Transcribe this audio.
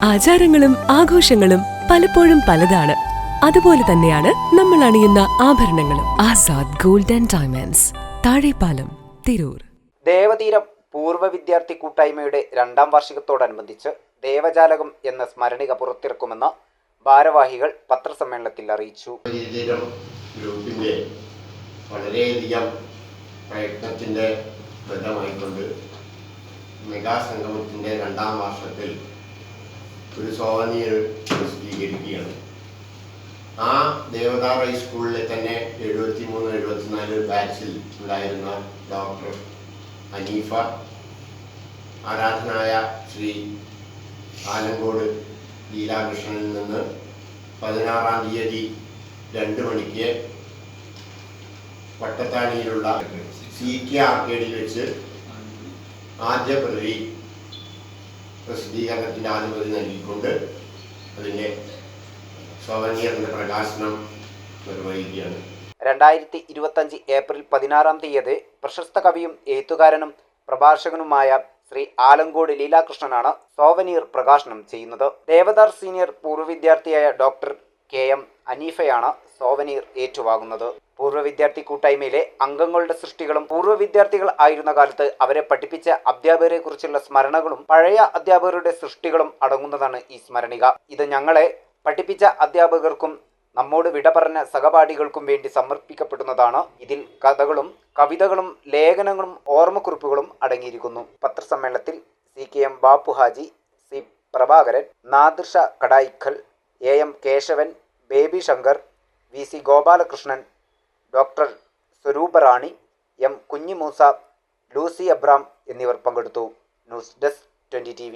ആചാരങ്ങളും ആഘോഷങ്ങളും പലപ്പോഴും പലതാണ്. അതുപോലെ തന്നെയാണ് നമ്മൾ അണിയുന്ന ആഭരണങ്ങളും. Azad golden and diamonds Thazhepalam Tirur. Devatheeram പൂർവ വിദ്യാർത്ഥി കൂട്ടായ്മയുടെ രണ്ടാം വാർഷികത്തോടനുബന്ധിച്ച് ദേവജാലകം എന്ന സ്മരണിക പുറത്തിറക്കുമെന്ന് ഭാരവാഹികൾ പത്രസമ്മേളനത്തിൽ അറിയിച്ചു. ഗ്രൂപ്പിന്റെ വളരെയധികം പ്രയത്നത്തിന്റെ ഫലമായിക്കൊണ്ട് മെഗാ സംഗമത്തിന്റെ രണ്ടാം വർഷത്തിൽ ഒരു സോവനിയർ പ്രസിദ്ധീകരിക്കുകയാണ്. ആ ദേവതാ ഹൈസ്കൂളിലെ തന്നെ എഴുപത്തി മൂന്ന് എഴുപത്തിനാല് ബാച്ചിൽ ഉണ്ടായിരുന്ന ഡോക്ടർ അനീഫ ആരാധനായ ശ്രീ ആലങ്കോട് ലീലാകൃഷ്ണനിൽ നിന്ന് പതിനാറാം തീയതി രണ്ട് മണിക്ക് വട്ടത്താണിയിലുള്ള സി കെ ആർക്കേഡിൽ വെച്ച് ആദ്യ പ്രതി പ്രസിദ്ധീകരണത്തിന്റെ അനുമതി നൽകിക്കൊണ്ട് അതിന്റെ സോവനിയറിന്റെ പ്രകാശനം നിർവഹിക്കുകയാണ്. രണ്ടായിരത്തി ഇരുപത്തഞ്ച് ഏപ്രിൽ പതിനാറാം തീയതി പ്രശസ്ത കവിയും എഴുത്തുകാരനും പ്രഭാഷകനുമായ ശ്രീ ആലങ്കോട് ലീലാകൃഷ്ണനാണ് സോവനീർ പ്രകാശനം ചെയ്യുന്നത്. ദേവദാർ സീനിയർ പൂർവ വിദ്യാർത്ഥിയായ ഡോക്ടർ കെ എം അനീഫയാണ് സോവനീർ ഏറ്റുവാങ്ങുന്നത്. പൂർവ വിദ്യാർത്ഥി കൂട്ടായ്മയിലെ അംഗങ്ങളുടെ സൃഷ്ടികളും പൂർവ വിദ്യാർത്ഥികൾ ആയിരുന്ന കാലത്ത് അവരെ പഠിപ്പിച്ച അധ്യാപകരെ കുറിച്ചുള്ള സ്മരണകളും പഴയ അധ്യാപകരുടെ സൃഷ്ടികളും അടങ്ങുന്നതാണ് ഈ സ്മരണിക. ഇത് ഞങ്ങളെ പഠിപ്പിച്ച അധ്യാപകർക്കും നമ്മോട് വിട പറഞ്ഞ സഹപാഠികൾക്കും വേണ്ടി സമർപ്പിക്കപ്പെടുന്നതാണ്. ഇതിൽ കഥകളും കവിതകളും ലേഖനങ്ങളും ഓർമ്മക്കുറിപ്പുകളും അടങ്ങിയിരിക്കുന്നു. പത്രസമ്മേളനത്തിൽ C K M Bappu Haji C Prabhakaran Nadirsha Kadaikkal A M Keshavan Baby Shankar V C Gopalakrishnan doctor Swarooparani M Kunjimoosa Lucy Abram എന്നിവർ പങ്കെടുത്തു. News desk twenty T